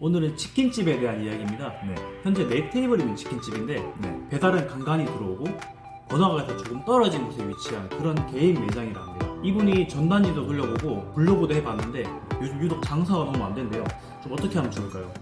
오늘은 치킨집에 대한 이야기입니다. 네. 현재 네 테이블 있는 치킨집인데 네. 배달은 간간히 들어오고 번화가에서 조금 떨어진 곳에 위치한 그런 개인 매장이라 합니다. 이분이 전단지도 돌려보고 블로그도 해봤는데 요즘 유독 장사가 너무 안 된대요. 좀 어떻게 하면 좋을까요?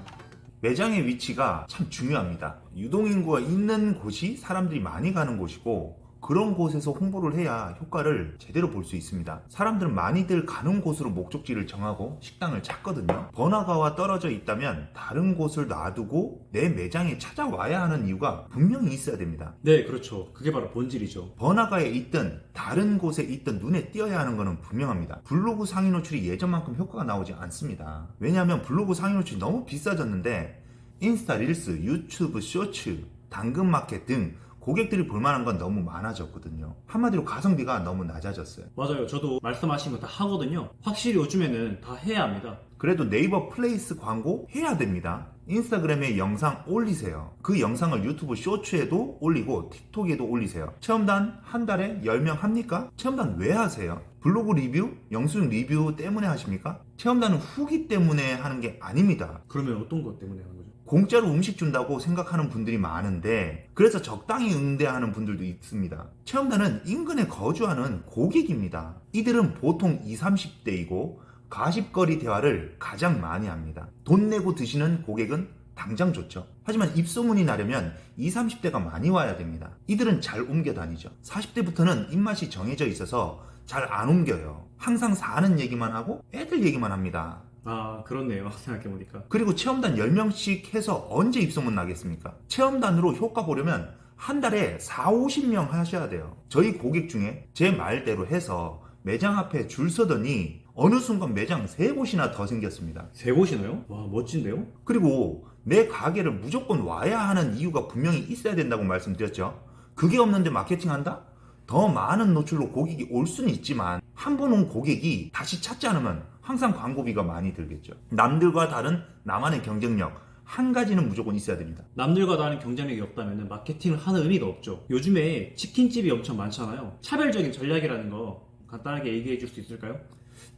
매장의 위치가 참 중요합니다. 유동인구가 있는 곳이 사람들이 많이 가는 곳이고 그런 곳에서 홍보를 해야 효과를 제대로 볼 수 있습니다. 사람들은 많이들 가는 곳으로 목적지를 정하고 식당을 찾거든요. 번화가와 떨어져 있다면 다른 곳을 놔두고 내 매장에 찾아와야 하는 이유가 분명히 있어야 됩니다. 네, 그렇죠. 그게 바로 본질이죠. 번화가에 있든 다른 곳에 있든 눈에 띄어야 하는 것은 분명합니다. 블로그 상위 노출이 예전만큼 효과가 나오지 않습니다. 왜냐하면 블로그 상위 노출이 너무 비싸졌는데 인스타 릴스, 유튜브 쇼츠, 당근 마켓 등 고객들이 볼 만한 건 너무 많아졌거든요. 한마디로 가성비가 너무 낮아졌어요. 맞아요. 저도 말씀하신 거 다 하거든요. 확실히 요즘에는 다 해야 합니다. 그래도 네이버 플레이스 광고 해야 됩니다. 인스타그램에 영상 올리세요. 그 영상을 유튜브 쇼츠에도 올리고 틱톡에도 올리세요. 체험단 한 달에 10명 합니까? 체험단 왜 하세요? 블로그 리뷰, 영수증 리뷰 때문에 하십니까? 체험단은 후기 때문에 하는 게 아닙니다. 그러면 어떤 것 때문에 하는 거죠? 공짜로 음식 준다고 생각하는 분들이 많은데 그래서 적당히 응대하는 분들도 있습니다. 체험단은 인근에 거주하는 고객입니다. 이들은 보통 20, 30대이고 가십거리 대화를 가장 많이 합니다. 돈 내고 드시는 고객은 당장 좋죠. 하지만 입소문이 나려면 20, 30대가 많이 와야 됩니다. 이들은 잘 옮겨 다니죠. 40대부터는 입맛이 정해져 있어서 잘 안 옮겨요. 항상 사는 얘기만 하고 애들 얘기만 합니다. 아, 그렇네요. 생각해보니까. 그리고 체험단 10명씩 해서 언제 입소문 나겠습니까? 체험단으로 효과 보려면 한 달에 4, 50명 하셔야 돼요. 저희 고객 중에 제 말대로 해서 매장 앞에 줄 서더니 어느 순간 매장 3곳이나 더 생겼습니다. 세 곳이나요? 와, 멋진데요? 그리고 내 가게를 무조건 와야 하는 이유가 분명히 있어야 된다고 말씀드렸죠. 그게 없는데 마케팅한다? 더 많은 노출로 고객이 올 수는 있지만 한 번 온 고객이 다시 찾지 않으면 항상 광고비가 많이 들겠죠. 남들과 다른 나만의 경쟁력 한 가지는 무조건 있어야 됩니다. 남들과 다른 경쟁력이 없다면 마케팅을 하는 의미가 없죠. 요즘에 치킨집이 엄청 많잖아요. 차별적인 전략이라는 거 간단하게 얘기해 줄 수 있을까요?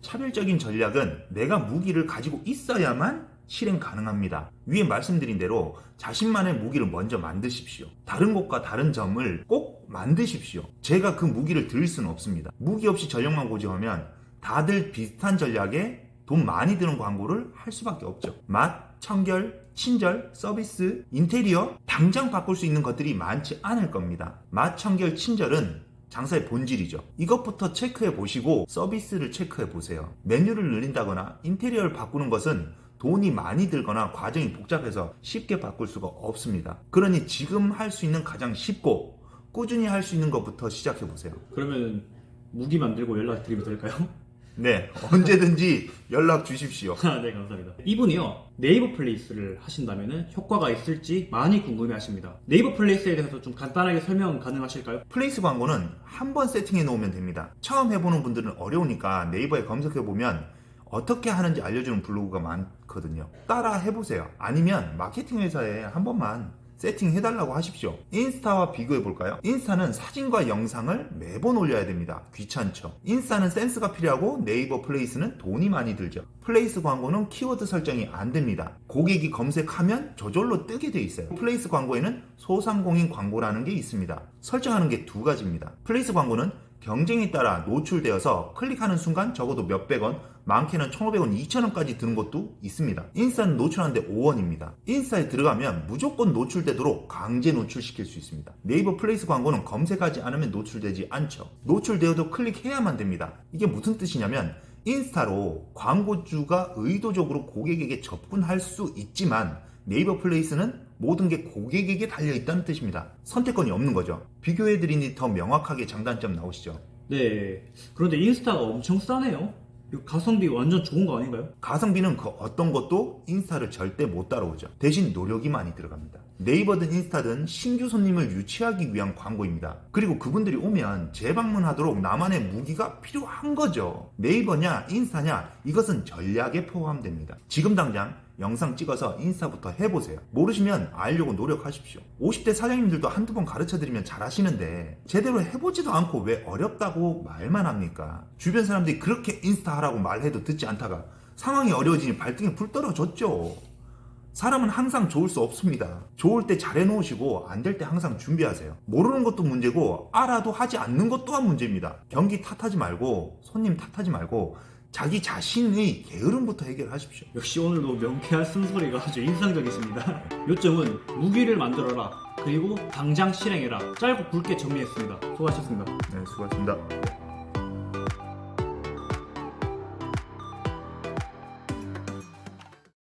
차별적인 전략은 내가 무기를 가지고 있어야만 실행 가능합니다. 위에 말씀드린 대로 자신만의 무기를 먼저 만드십시오. 다른 곳과 다른 점을 꼭 만드십시오. 제가 그 무기를 드릴 수는 없습니다. 무기 없이 전략만 고집하면 다들 비슷한 전략에 돈 많이 드는 광고를 할 수밖에 없죠. 맛, 청결, 친절, 서비스, 인테리어 당장 바꿀 수 있는 것들이 많지 않을 겁니다. 맛, 청결, 친절은 장사의 본질이죠. 이것부터 체크해 보시고 서비스를 체크해 보세요. 메뉴를 늘린다거나 인테리어를 바꾸는 것은 돈이 많이 들거나 과정이 복잡해서 쉽게 바꿀 수가 없습니다. 그러니 지금 할 수 있는 가장 쉽고 꾸준히 할 수 있는 것부터 시작해 보세요. 그러면 무기 만들고 연락 드리면 될까요? 네, 언제든지 연락 주십시오. 아, 네, 감사합니다. 이분이요, 네이버 플레이스를 하신다면 효과가 있을지 많이 궁금해 하십니다. 네이버 플레이스에 대해서 좀 간단하게 설명 가능하실까요? 플레이스 광고는 한 번 세팅해 놓으면 됩니다. 처음 해보는 분들은 어려우니까 네이버에 검색해 보면 어떻게 하는지 알려주는 블로그가 많거든요. 따라 해보세요. 아니면 마케팅 회사에 한 번만 세팅해달라고 하십시오. 인스타와 비교해 볼까요? 인스타는 사진과 영상을 매번 올려야 됩니다. 귀찮죠. 인스타는 센스가 필요하고 네이버 플레이스는 돈이 많이 들죠. 플레이스 광고는 키워드 설정이 안 됩니다. 고객이 검색하면 저절로 뜨게 돼 있어요. 플레이스 광고에는 소상공인 광고라는 게 있습니다. 설정하는 게 두 가지입니다. 플레이스 광고는 경쟁에 따라 노출되어서 클릭하는 순간 적어도 몇백 원, 많게는 1,500원, 2,000원까지 드는 것도 있습니다. 인스타는 노출하는데 5원입니다. 인스타에 들어가면 무조건 노출되도록 강제 노출시킬 수 있습니다. 네이버 플레이스 광고는 검색하지 않으면 노출되지 않죠. 노출되어도 클릭해야만 됩니다. 이게 무슨 뜻이냐면 인스타로 광고주가 의도적으로 고객에게 접근할 수 있지만 네이버 플레이스는 모든 게 고객에게 달려있다는 뜻입니다. 선택권이 없는 거죠. 비교해드리니 더 명확하게 장단점 나오시죠. 네. 그런데 인스타가 엄청 싸네요. 이거 가성비 완전 좋은 거 아닌가요? 가성비는 그 어떤 것도 인스타를 절대 못 따라오죠. 대신 노력이 많이 들어갑니다. 네이버든 인스타든 신규 손님을 유치하기 위한 광고입니다. 그리고 그분들이 오면 재방문하도록 나만의 무기가 필요한 거죠. 네이버냐 인스타냐 이것은 전략에 포함됩니다. 지금 당장 영상 찍어서 인스타부터 해보세요. 모르시면 알려고 노력하십시오. 50대 사장님들도 한두 번 가르쳐 드리면 잘 하시는데 제대로 해보지도 않고 왜 어렵다고 말만 합니까? 주변 사람들이 그렇게 인스타 하라고 말해도 듣지 않다가 상황이 어려워지니 발등에 불 떨어졌죠. 사람은 항상 좋을 수 없습니다. 좋을 때 잘해 놓으시고 안 될 때 항상 준비하세요. 모르는 것도 문제고 알아도 하지 않는 것 또한 문제입니다. 경기 탓하지 말고 손님 탓하지 말고 자기 자신의 게으름부터 해결하십시오. 역시 오늘도 명쾌한 쓴소리가 아주 인상적이십니다. 요점은 무기를 만들어라. 그리고 당장 실행해라. 짧고 굵게 정리했습니다. 수고하셨습니다. 네, 수고하셨습니다.